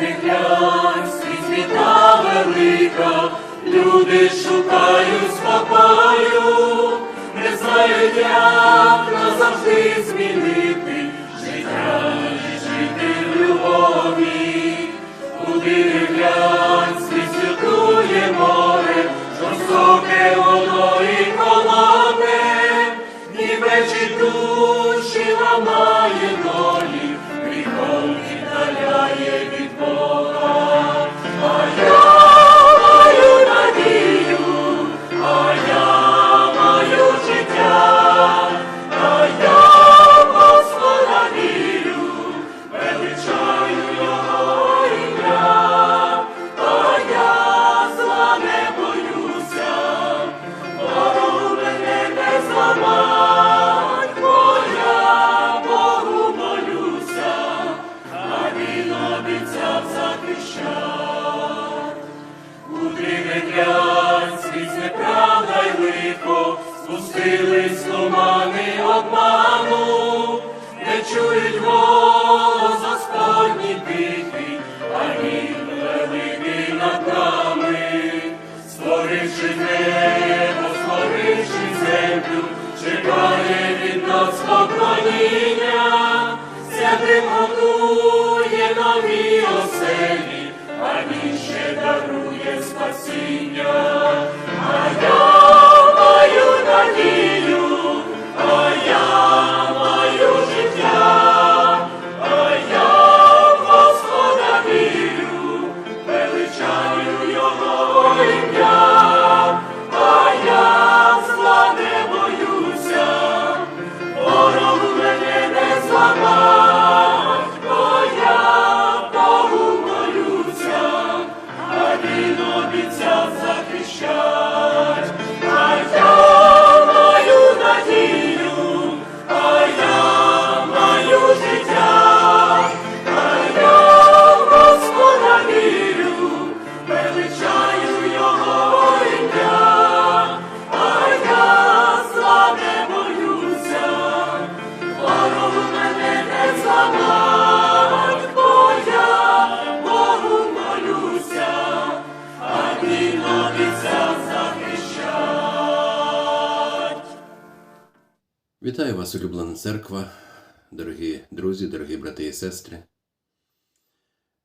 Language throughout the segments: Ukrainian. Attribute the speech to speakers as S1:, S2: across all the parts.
S1: не глянь, світа велика, люди шукають спокою, не знають, як назавжди змінити життя жити в любові. Куди не глянь, світ святує море, жорстоке воно і холодне, нівечі душі ламає долі, гріхом віддаляє від спустились тумани обману, не чують голос Господній тихий, а він великий над нами, створивши небо, створивши землю, чекає від нас поклоніння, святим готує нові оселі, а він ще дарує спасіння, а я він обіцяв
S2: Вітаю вас, улюблена церква, дорогі друзі, дорогі брати і сестри.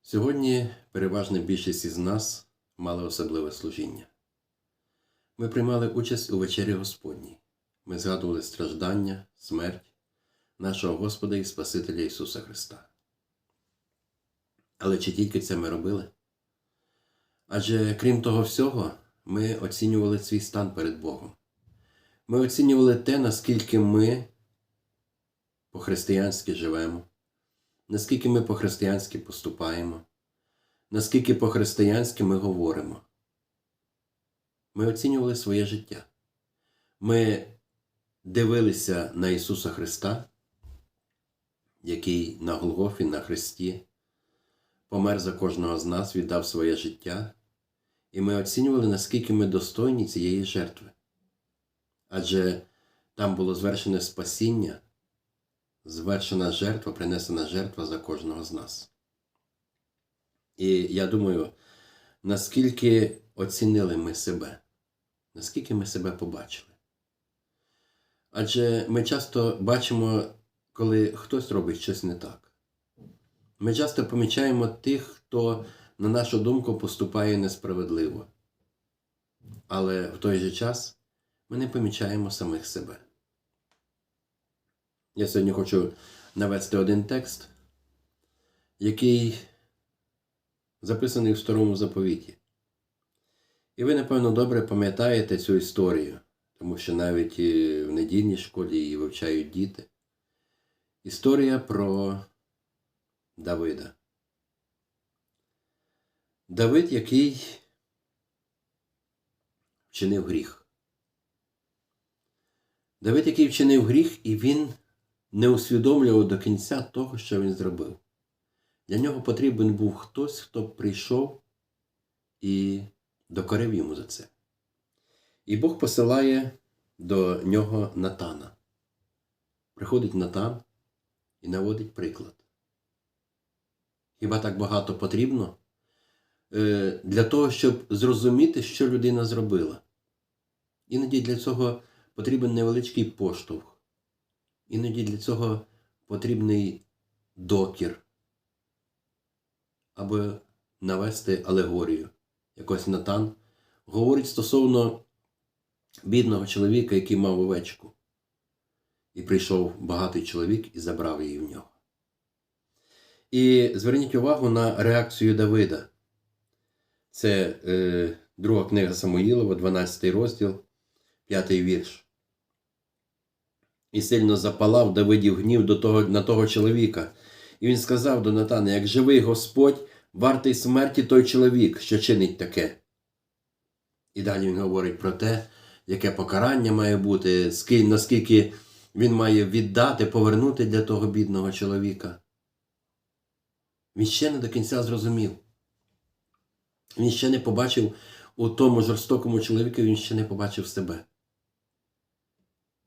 S2: Сьогодні переважна більшість із нас мали особливе служіння. Ми приймали участь у вечері Господній. Ми згадували страждання, смерть нашого Господа і Спасителя Ісуса Христа. Але чи тільки це ми робили? Адже крім того всього, ми оцінювали свій стан перед Богом. Ми оцінювали те, наскільки ми по-християнськи живемо, наскільки ми по-християнськи поступаємо, наскільки по-християнськи ми говоримо. Ми оцінювали своє життя. Ми дивилися на Ісуса Христа, який на Голгофі, на Христі помер за кожного з нас, віддав своє життя, і ми оцінювали, наскільки ми достойні цієї жертви. Адже там було звершене спасіння, звершена жертва, принесена жертва за кожного з нас. І я думаю, наскільки оцінили ми себе, наскільки ми себе побачили. Адже ми часто бачимо, коли хтось робить щось не так. Ми часто помічаємо тих, хто, на нашу думку, поступає несправедливо. Але в той же час ми не помічаємо самих себе. Я сьогодні хочу навести один текст, який записаний в старому заповіті. І ви, напевно, добре пам'ятаєте цю історію, тому що навіть і в недільній школі її вивчають діти. Історія про Давида. Давид, який вчинив гріх. Давид, який вчинив гріх, і він не усвідомлював до кінця того, що він зробив. Для нього потрібен був хтось, хто прийшов і докорив йому за це. І Бог посилає до нього Натана. Приходить Натан і наводить приклад. Хіба так багато потрібно? Е, Для того, щоб зрозуміти, що людина зробила. Іноді для цього потрібен невеличкий поштовх. Іноді для цього потрібний докір. Або навести алегорію. Якось Натан говорить стосовно бідного чоловіка, який мав овечку. І прийшов багатий чоловік і забрав її в нього. І зверніть увагу на реакцію Давида. Це е, друга книга Самуїлова, 12 розділ, 5 вірш. І сильно запалав Давидів гнів до того, на того чоловіка. І він сказав до Натана: як живий Господь, вартий смерті той чоловік, що чинить таке. І далі він говорить про те, яке покарання має бути, наскільки він має віддати, повернути для того бідного чоловіка. Він ще не до кінця зрозумів. Він ще не побачив у тому жорстокому чоловіку, він ще не побачив себе.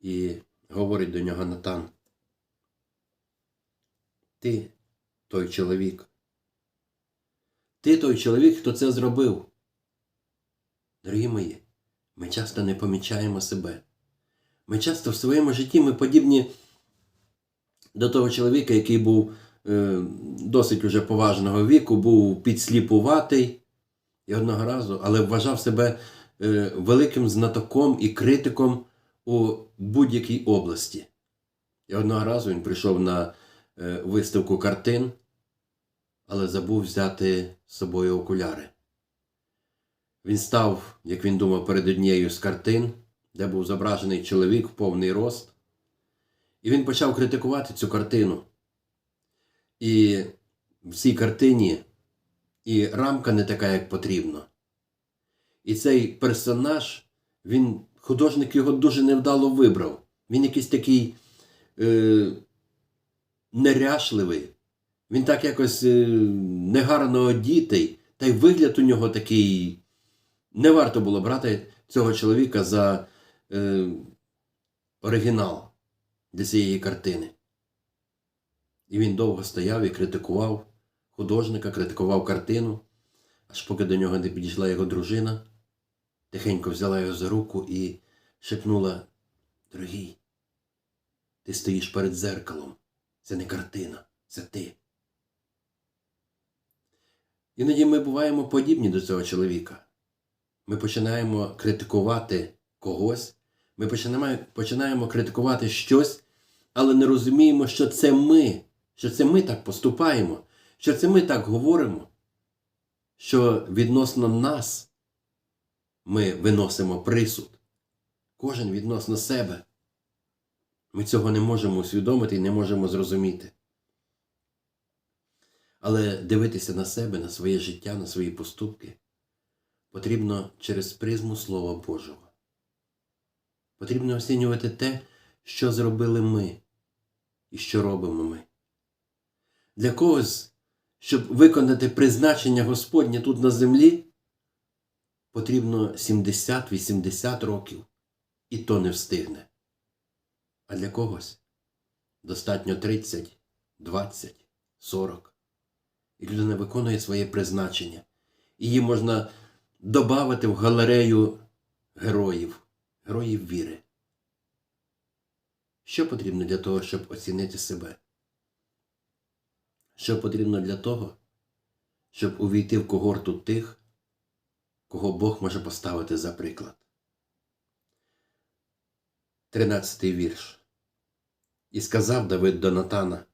S2: І говорить до нього Натан. Ти той чоловік. Ти той чоловік, хто це зробив. Дорогі мої, ми часто не помічаємо себе. Ми часто в своєму житті ми подібні до того чоловіка, який був е, досить уже поважного віку, був підсліпуватий і одного разу, але вважав себе е, великим знатоком і критиком у будь-якій області. І одного разу він прийшов на е, виставку картин, але забув взяти з собою окуляри. Він став, як він думав, перед однією з картин, де був зображений чоловік в повний рост, і він почав критикувати цю картину. І в цій картині і рамка не така, як потрібно. І цей персонаж, він, художник його дуже невдало вибрав. Він якийсь такий е, неряшливий, він так якось е, негарно одітий, та й вигляд у нього такий. Не варто було брати цього чоловіка за е, оригінал для цієї картини. І він довго стояв і критикував художника, критикував картину, аж поки до нього не підійшла його дружина, тихенько взяла його за руку і шепнула: Дорогий, ти стоїш перед зеркалом. Це не картина, це ти. Іноді ми буваємо подібні до цього чоловіка. Ми починаємо критикувати когось, ми починаємо, починаємо критикувати щось, але не розуміємо, що це ми, що це ми так поступаємо, що це ми так говоримо, що відносно нас ми виносимо присуд, кожен відносно себе. Ми цього не можемо усвідомити і не можемо зрозуміти. Але дивитися на себе, на своє життя, на свої поступки потрібно через призму Слова Божого. Потрібно оцінювати те, що зробили ми і що робимо ми. Для когось, щоб виконати призначення Господнє тут на землі, потрібно 70-80 років, і то не встигне. А для когось достатньо 30, 20, 40. І людина виконує своє призначення. Її можна додати в галерею героїв, героїв віри. Що потрібно для того, щоб оцінити себе? Що потрібно для того, щоб увійти в когорту тих, кого Бог може поставити за приклад? Тринадцятий вірш. І сказав Давид до Натана: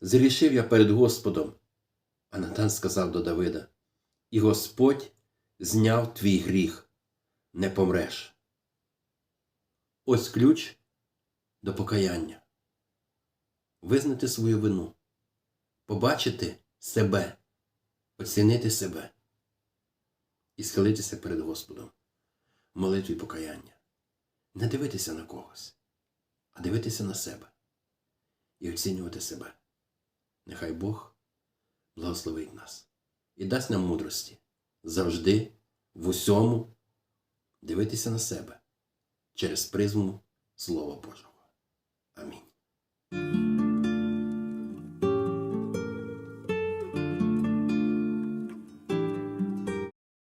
S2: Зрішив я перед Господом. А Натан сказав до Давида: І Господь зняв твій гріх, не помреш. Ось ключ до покаяння. Визнати свою вину, побачити себе, оцінити себе і схилитися перед Господом в молитві покаяння. Не дивитися на когось, а дивитися на себе і оцінювати себе. Нехай Бог благословить нас і дасть нам мудрості завжди в усьому дивитися на себе через призму Слова Божого. Амінь.